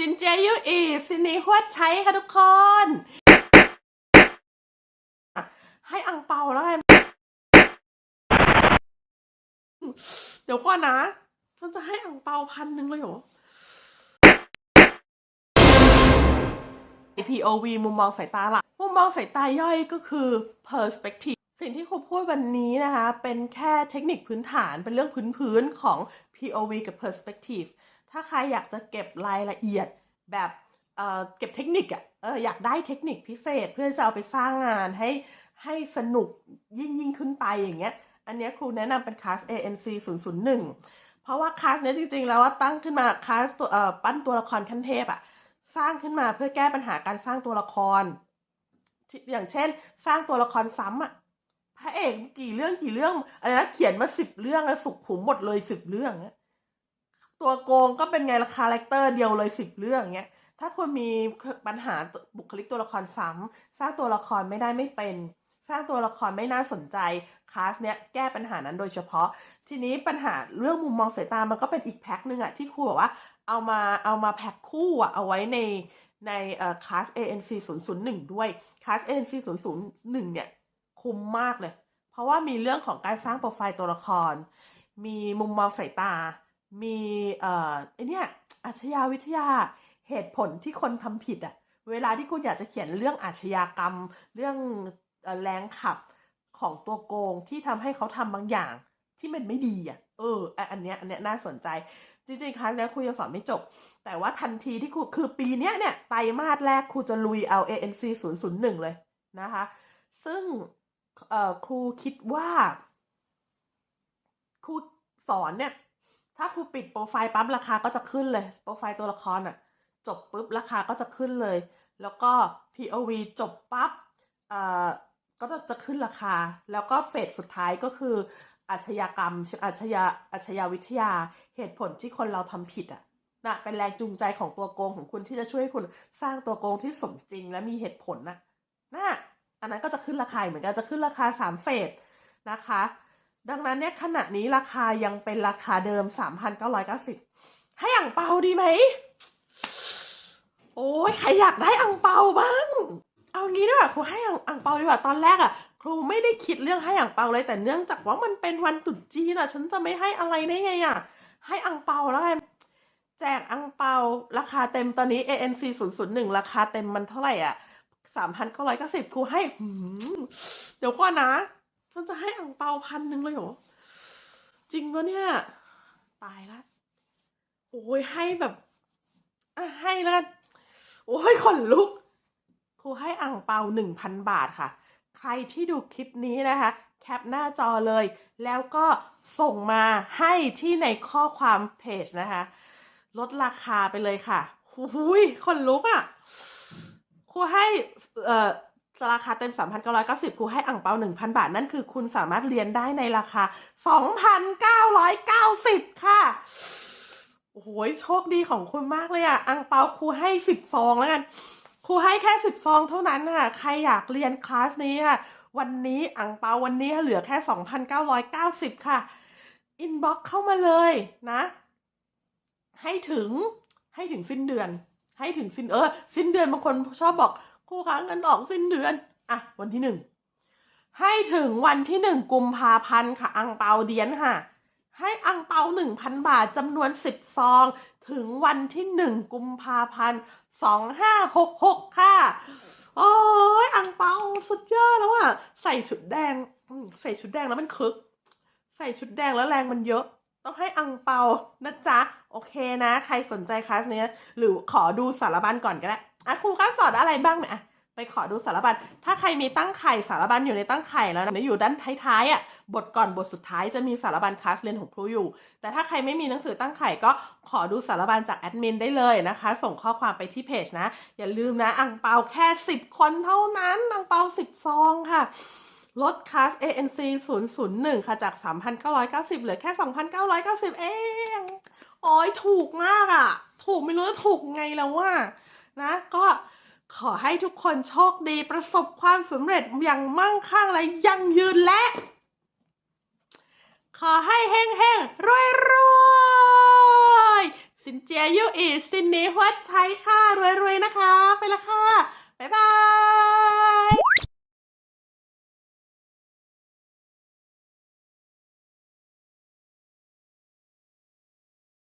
สินเจยุอีสินีฮวดใช้ค่ะทุกคน ให้อังเปาแล้วกันเดี๋ยวก่อนนะฉันจะให้อังเปาพันหนึ่งเลยเหรอ POV มุมมองสายตาหลักมุมมองสายตาย่อยก็คือ perspective สิ่งที่ครูพูดวันนี้นะคะ เป็นแค่เทคนิคพื้นฐานเป็นเรื่องพื้นๆของ POV กับ perspective ถ้าใครอยากจะเก็บรายละเอียดแบบเเก็บเทคนิคอะเอออยากได้เทคนิคพิเศษ เพื่อจะเอาไปสร้างงานให้ให้สนุกยิ่งยิ่งขึ้นไปอย่างเงี้ย อันนี้ครูแนะนำเป็นคลาส ANC 001 เพราะว่าคลาสเนี้ยจริงๆ แล้วว่าตั้งขึ้นมาคลาสตัวเออปั้นตัวละครขั้นเทพอะสร้างขึ้นมาเพื่อแก้ปัญหาการสร้างตัวละคร อย่างเช่น สร้างตัวละครซ้ำอะพระเอกกี่เรื่องกี่เรื่องอะไรนะเขียนมาสิบเรื่องแล้วสุขุมหมดเลยสิบเรื่องเนี้ย ตัวโกงก็เป็นไงละคาแรคเตอร์เดียวเลยสิบเรื่องเงี้ย ถ้าคุณมีปัญหาบุคลิกตัวละครซ้ำสร้างตัวละครไม่ได้ไม่เป็น สร้างตัวละครไม่น่าสนใจคลาสเนี้ยแก้ปัญหานั้นโดยเฉพาะ ทีนี้ปัญหาเรื่องมุมมองสายตามันก็เป็นอีกแพ็คหนึ่งอะที่ครูบอกว่าเอามาเอามาแพ็คคู่อะเอาไว้ในในเอ่อคลาส ANC 001 ด้วยคลาส ANC 001 เนี่ยคุ้มมากเลย เพราะว่ามีเรื่องของการสร้างโปรไฟล์ตัวละคร มีมุมมองสายตา มีเอ่อไอเนี่ยอาชญาวิทยาเหตุผลที่คนทำผิดอะเวลาที่คุณอยากจะเขียนเรื่องอาชญากรรม เรื่องเอ่อแรงขับของตัวโกงที่ทำให้เขาทำบางอย่างที่มันไม่ดีอะเออ อันเนี้ย อันเนี้ยน่าสนใจ จริงๆครั้งนี้ครูยังสอนไม่จบ แต่ว่าทันทีที่ครูคือปีเนี้ยเนี่ย ไตรมาสแรกครูจะลุยเอา ANC 001 เลยนะคะ ซึ่งเอ่อครูคิดว่า ครูสอนเนี่ย ถ้าครูปิดโปรไฟล์ปั๊บราคาก็จะขึ้นเลย โปรไฟล์ตัวละครอะ จบปุ๊บราคาก็จะขึ้นเลย แล้วก็ POV จบปั๊บเอ่อก็จะขึ้นราคา แล้วก็เฟสสุดท้ายก็คืออาชญากรรมอาชญาอาชญาวิทยาเหตุผลที่คนเราทำผิดอะนะเป็นแรงจูงใจของตัวโกงของคุณที่จะช่วยให้คุณสร้างตัวโกงที่สมจริงและมีเหตุผลนะนะอันนั้นก็จะขึ้นราคาเหมือนกันจะขึ้นราคาสามเฟสนะคะ ดังนั้นเนี่ยขณะนี้ราคายังเป็นราคาเดิม 3,990 ให้อ่างเปาดีไหม โอ้ยใครอยากได้อ่างเปาบ้าง เอางี้ดีกว่าครูให้อ่างอ่างเปาดีกว่าตอนแรกอะครูไม่ได้คิดเรื่องให้อ่างเปาเลยแต่เนื่องจากว่ามันเป็นวันตรุษจีนอะฉันจะไม่ให้อะไรได้ไงอะให้อ่างเปาแล้วกันแจกอ่างเปาราคาเต็มตอนนี้ ANC 001 ราคาเต็มมันเท่าไหร่อะ 3,990ครูให้ เดี๋ยวก่อนนะ ฉันจะให้อ่างเปาพันหนึ่งเลยเหรอ จริงปะเนี่ย ตายละ โอ้ยให้แบบอะให้แล้วกันโอ้ยขนลุก ครูให้อ่างเปาหนึ่งพันบาทค่ะ ใครที่ดูคลิปนี้นะคะ แคปหน้าจอเลย แล้วก็ส่งมาให้ที่ในข้อความเพจนะคะ ลดราคาไปเลยค่ะหุยคนลุกอะ่ะ ครูให้เอ่อ ราคาเต็ม 3,990 ครูให้อ่างเปา 1,000 บาท นั่นคือคุณสามารถเรียนได้ในราคา 2,990 ค่ะ โอ้โห โชคดีของคุณมากเลยอะอ่างเปาครูให้ 10 ซองแล้วกัน ครูให้แค่สิบซองเท่านั้นค่ะ ใครอยากเรียนคลาสนี้ค่ะ วันนี้อังเปาวันนี้เหลือแค่สองพันเก้าร้อยเก้าสิบค่ะ อินบ็อกเข้ามาเลยนะ ให้ถึงให้ถึงสิ้นเดือน ให้ถึงสิ้นเออ สิ้นเดือนบางคนชอบบอก ครูค้างเงินออกสิ้นเดือน อะ วันที่หนึ่ง ให้ถึงวันที่หนึ่งกุมภาพันธ์ค่ะ อังเปาเดียนค่ะ ให้อังเปาหนึ่งพันบาทจำนวนสิบซอง ถึงวันที่หนึ่งกุมภาพันธ์สองห้าหกหกค่ะ โอ้ยอังเปาสุดยอดแล้วอะ ใส่ชุดแดง ใส่ชุดแดงแล้วมันคึก ใส่ชุดแดงแล้วแรงมันเยอะต้องให้อังเปานะจ๊ะ โอเคนะ ใครสนใจคลาสเนี้ย หรือขอดูสารบัญก่อนก็ได้ อะครูคะสอนอะไรบ้างเนี่ยอะไปขอดูสารบัญถ้าใครมีตั้งไข่สารบัญอยู่ในตั้งไข่แล้วนะอยู่ด้านท้ายๆอะบทก่อนบทสุดท้ายจะมีสารบัญคลาสเรียนของครูอยู่ แต่ถ้าใครไม่มีหนังสือตั้งไข่ก็ขอดูสารบัญจากแอดมินได้เลยนะคะ ส่งข้อความไปที่เพจนะ อย่าลืมนะอังเปาแค่ 10 คนเท่านั้นอังเปา10ซองค่ะลดคลาส ANC 001 ค่ะ จาก 3,990 เหลือแค่ 2,990 เอง โอ้ยถูกมากอะ่ะ ถูกไม่รู้จะถูกไงแล้วว่า นะก็ขอให้ทุกคนโชคดีประสบความสำเร็จอย่างมั่งคั่งและยั่งยืนและ ขอให้เฮงเฮงรวยรวยๆสินเจียยูอีสินนี้หัดใช้ค่ะรวยๆนะคะ ไปละค่ะ บ๊ายบาย